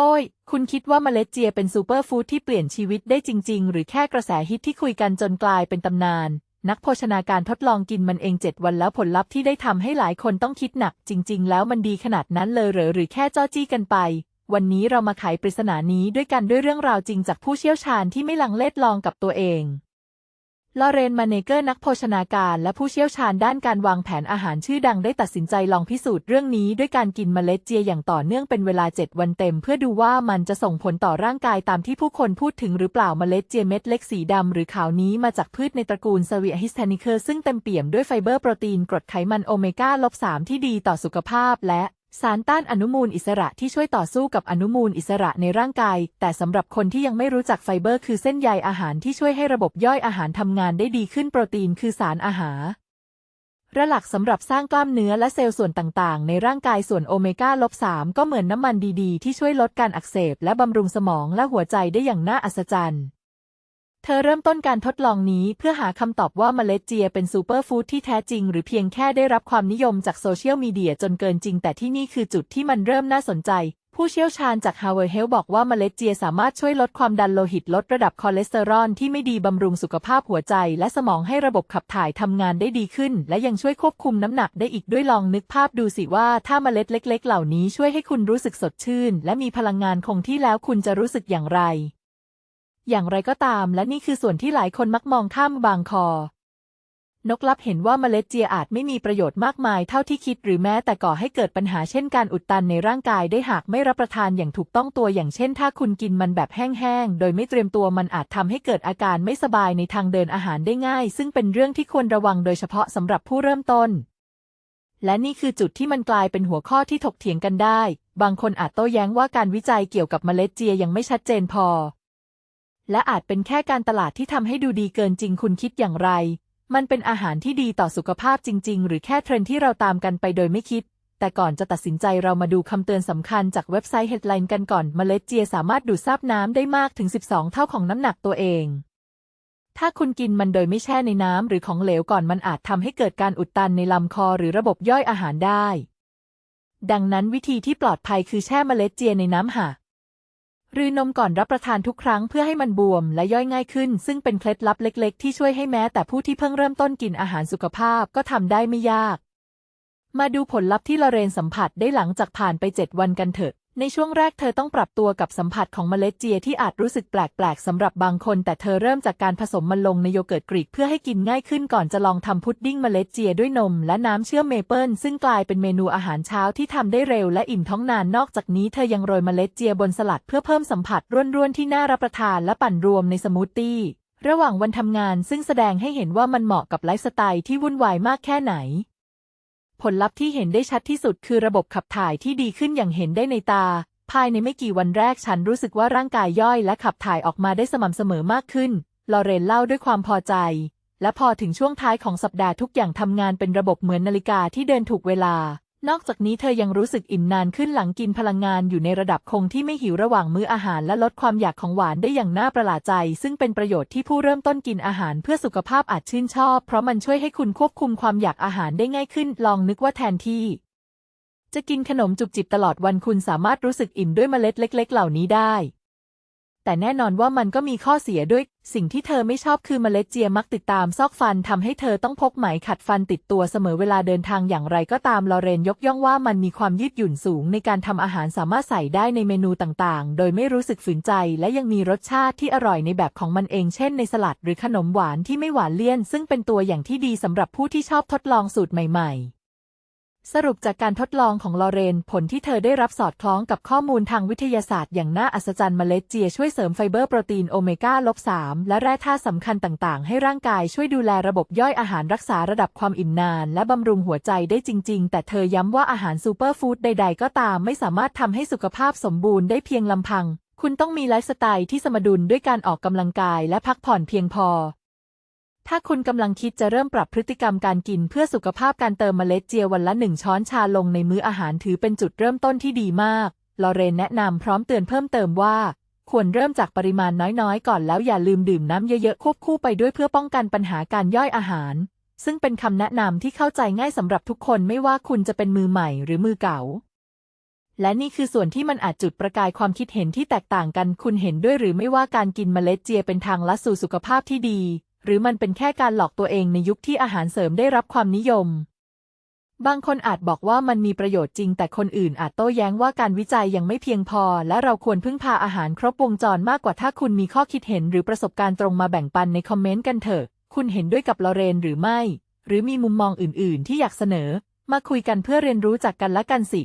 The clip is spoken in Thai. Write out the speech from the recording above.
โอ้ย คุณคิดว่าเมล็ดเจียเป็นซูเปอร์ฟู้ดที่เปลี่ยนชีวิตได้จริง ๆ หรือแค่กระแสฮิตที่คุยกันจนกลายเป็นตำนาน นักโภชนาการทดลองกินมันเอง7วันแล้วผลลัพธ์ที่ได้ทำให้หลายคนต้องคิดหนัก จริง ๆ แล้วมันดีขนาดนั้นเลยเหรอหรือแค่จ้อจี้กันไป วันนี้เรามาไขปริศนานี้ด้วยกันด้วยเรื่องราวจริงจากผู้เชี่ยวชาญที่ไม่ลังเลดลองกับตัวเอง ลอเรนมาเนเกอร์นักโภชนาการและผู้เชี่ยวชาญด้านการวางแผนอาหารชื่อดังได้ตัดสินใจลองพิสูจน์เรื่องนี้ด้วยการกินเมล็ดเจียอย่างต่อเนื่องเป็นเวลา 7 วันเต็ม เพื่อดูว่ามันจะส่งผลต่อร่างกายตามที่ผู้คนพูดถึงหรือเปล่าเมล็ดเจียเม็ดเล็กสีดำหรือขาวนี้มาจากพืชในตระกูลซาวิฮิสแทนิเคอร์ซึ่งเต็มเปี่ยมด้วยไฟเบอร์โปรตีนกรดไขมันโอเมก้าลบ3ที่ดีต่อสุขภาพและ สารต้านอนุมูลอิสระที่ช่วยต่อสู้กับอนุมูลอิสระในร่างกาย แต่สำหรับคนที่ยังไม่รู้จักไฟเบอร์คือเส้นใยอาหารที่ช่วยให้ระบบย่อยอาหารทำงานได้ดีขึ้นโปรตีนคือสารอาหารระหลักสำหรับสร้างกล้ามเนื้อและเซลล์ส่วนต่างๆ ในร่างกายส่วนโอเมก้าลบ3ก็เหมือนน้ำมันดีๆ ที่ช่วยลดการอักเสบและบำรุงสมองและหัวใจได้อย่างน่าอัศจรรย์ ธอเริ่มต้นการทดลองนี้เพื่อหาคำตอบว่าเมล็ดเจียเป็นซูเปอร์ฟู้ดที่แท้จริง หรือเพียงแค่ได้รับความนิยมจากโซเชียลมีเดียจนเกินจริง แต่ที่นี่คือจุดที่มันเริ่มน่าสนใจ ผู้เชี่ยวชาญจาก Harvard Health บอกว่าเมล็ดเจียสามารถช่วยลดความดันโลหิตลดระดับคอเลสเตอรอลที่ไม่ดีบำรุงสุขภาพหัวใจ และสมองให้ระบบขับถ่ายทำงานได้ดีขึ้น และยังช่วยควบคุมน้ำหนักได้อีกด้วยลองนึกภาพดูสิว่าถ้าเมล็ดเล็ก ๆ เหล่านี้ช่วยให้คุณรู้สึกสดชื่น และมีพลังงานคงที่แล้วคุณจะรู้สึกอย่างไร อย่างไรก็ตามและนี่คือส่วนที่หลายคนมักมองข้ามบางคอ นกลับเห็นว่าเมล็ดเจียอาจไม่มีประโยชน์มากมายเท่าที่คิดหรือแม้แต่ก่อให้เกิดปัญหาเช่นการอุดตันในร่างกายได้หากไม่รับประทานอย่างถูกต้องตัวอย่างเช่น ถ้าคุณกินมันแบบแห้งๆ โดยไม่เตรียมตัวมันอาจทำให้เกิดอาการไม่สบายในทางเดินอาหารได้ง่าย ซึ่งเป็นเรื่องที่ควรระวังโดยเฉพาะสำหรับผู้เริ่มต้นและนี่คือจุดที่มันกลายเป็นหัวข้อที่ถกเถียงกันได้ บางคนอาจโต้แย้งว่าการวิจัยเกี่ยวกับเมล็ดเจียยังไม่ชัดเจนพอ และอาจเป็นแค่การตลาดที่ทำให้ดูดีเกินจริงคุณคิดอย่างไร มันเป็นอาหารที่ดีต่อสุขภาพจริง ๆ หรือแค่เทรนที่เราตามกันไปโดยไม่คิด แต่ก่อนจะตัดสินใจเรามาดูคำเตือนสำคัญจากเว็บไซต์ Headline กันก่อนเมล็ดเจียสามารถดูดซับน้ำได้มากถึง 12 เท่าของน้ำหนักตัวเอง ถ้าคุณกินมันโดยไม่แช่ในน้ำหรือของเหลวก่อนมันอาจทำให้เกิดการอุดตันในลำคอหรือระบบย่อยอาหารได้ดังนั้นวิธีที่ปลอดภัยคือแช่เมล็ดเจียในน้ำหะ รือนมก่อนรับประทานทุกครั้งเพื่อให้มันบวมและย่อยง่ายขึ้น ซึ่งเป็นเคล็ดลับเล็ก ๆ ที่ช่วยให้แม้แต่ผู้ที่เพิ่งเริ่มต้นกินอาหารสุขภาพก็ทำได้ไม่ยาก มาดูผลลัพธ์ที่ลอเรนสัมผัสได้หลังจากผ่านไป 7 วันกันเถอะ ในช่วงแรกเธอต้องปรับตัวกับสัมผัสของเมล็ดเจียที่อาจรู้สึกแปลกๆสำหรับบางคน แต่เธอเริ่มจากการผสมมันลงในโยเกิร์ตกรีกเพื่อให้กินง่ายขึ้นก่อนจะลองทำพุดดิ้งเมล็ดเจียด้วยนมและน้ำเชื่อมเมเปิลซึ่งกลายเป็นเมนูอาหารเช้าที่ทำได้เร็วและอิ่มท้องนานนอกจากนี้เธอยังโรยเมล็ดเจียบนสลัดเพื่อเพิ่มสัมผัสร่วนๆที่น่ารับประทานและปั่นรวมในสมูทตี้ระหว่างวันทำงานซึ่งแสดงให้เห็นว่ามันเหมาะกับไลฟ์สไตล์ที่วุ่นวายมากแค่ไหน ผลลัพธ์ที่เห็นได้ชัดที่สุดคือระบบขับถ่ายที่ดีขึ้นอย่างเห็นได้ในตา ภายในไม่กี่วันแรกฉันรู้สึกว่าร่างกายย่อยและขับถ่ายออกมาได้สม่ำเสมอมากขึ้น ลอเรนเล่าด้วยความพอใจ และพอถึงช่วงท้ายของสัปดาห์ทุกอย่างทำงานเป็นระบบเหมือนนาฬิกาที่เดินถูกเวลา นอกจากนี้เธอยังรู้สึกอิ่มนานขึ้นหลังกินพลังงานอยู่ในระดับคงที่ไม่หิวระหว่างมื้ออาหารและลดความอยากของหวานได้อย่างน่าประหลาดใจ ซึ่งเป็นประโยชน์ที่ผู้เริ่มต้นกินอาหารเพื่อสุขภาพอาจชื่นชอบ เพราะมันช่วยให้คุณควบคุมความอยากอาหารได้ง่ายขึ้น ลองนึกว่าแทนที่ จะกินขนมจุบจิบตลอดวันคุณสามารถรู้สึกอิ่มด้วยเมล็ดเล็ก ๆ เหล่านี้ได้ แต่แน่นอนว่ามันก็มีข้อเสียด้วย สิ่งที่เธอไม่ชอบคือเมล็ดเจียมักติดตามซอกฟันทำให้เธอต้องพกไหมขัดฟันติดตัวเสมอเวลาเดินทางอย่างไรก็ตามลอเรนยกย่องว่ามันมีความยืดหยุ่นสูงในการทำอาหารสามารถใส่ได้ในเมนูต่างๆ โดยไม่รู้สึกฝืนใจ และยังมีรสชาติที่อร่อยในแบบของมันเองเช่นในสลัดหรือขนมหวานที่ไม่หวานเลี่ยน ซึ่งเป็นตัวอย่างที่ดีสำหรับผู้ที่ชอบทดลองสูตรใหม่ ๆ สรุปจากการทดลองของลอเรน ผลที่เธอได้รับสอดคล้องกับข้อมูลทางวิทยาศาสตร์อย่างน่าอัศจรรย์เมล็ดเจียช่วยเสริมไฟเบอร์โปรตีนโอเมก้าลบ3และแร่ธาตุสำคัญต่างๆ ให้ร่างกายช่วยดูแลระบบย่อยอาหารรักษาระดับความอิ่มนาน และบำรุงหัวใจได้จริง ๆ แต่เธอย้ำว่าอาหารซูเปอร์ฟู้ดใด ๆ ก็ตามไม่สามารถทำให้สุขภาพสมบูรณ์ได้เพียงลำพัง คุณต้องมีไลฟ์สไตล์ที่สมดุลด้วยการออกกำลังกายและพักผ่อนเพียงพอ ถ้าคุณกำลังคิดจะเริ่มปรับพฤติกรรมการกินเพื่อสุขภาพการเติมเมล็ดเจียวันละหนึ่งช้อนชาลงในมื้ออาหารถือเป็นจุดเริ่มต้นที่ดีมาก ลอเรนแนะนำพร้อมเตือนเพิ่มเติมว่า ควรเริ่มจากปริมาณน้อยๆ ก่อนแล้วอย่าลืมดื่มน้ำเยอะๆควบคู่ไปด้วยเพื่อป้องกันปัญหาการย่อยอาหาร ซึ่งเป็นคำแนะนำที่เข้าใจง่ายสำหรับทุกคนไม่ว่าคุณจะเป็นมือใหม่หรือมือเก่า และนี่คือส่วนที่มันอาจจุดประกายความคิดเห็นที่แตกต่างกัน คุณเห็นด้วยหรือไม่ว่าการกินเมล็ดเจียเป็นทางลัดสู่สุขภาพที่ดี หรือมันเป็นแค่การหลอกตัวเองในยุคที่อาหารเสริมได้รับความนิยม บางคนอาจบอกว่ามันมีประโยชน์จริง แต่คนอื่นอาจโต้แย้งว่าการวิจัยยังไม่เพียงพอ และเราควรพึ่งพาอาหารครบวงจรมากกว่าถ้าคุณมีข้อคิดเห็นหรือประสบการณ์ตรงมาแบ่งปันในคอมเมนต์กันเถอะ คุณเห็นด้วยกับลอเรนหรือไม่ หรือมีมุมมองอื่น ๆ ที่อยากเสนอ มาคุยกันเพื่อเรียนรู้จากกันและกันสิ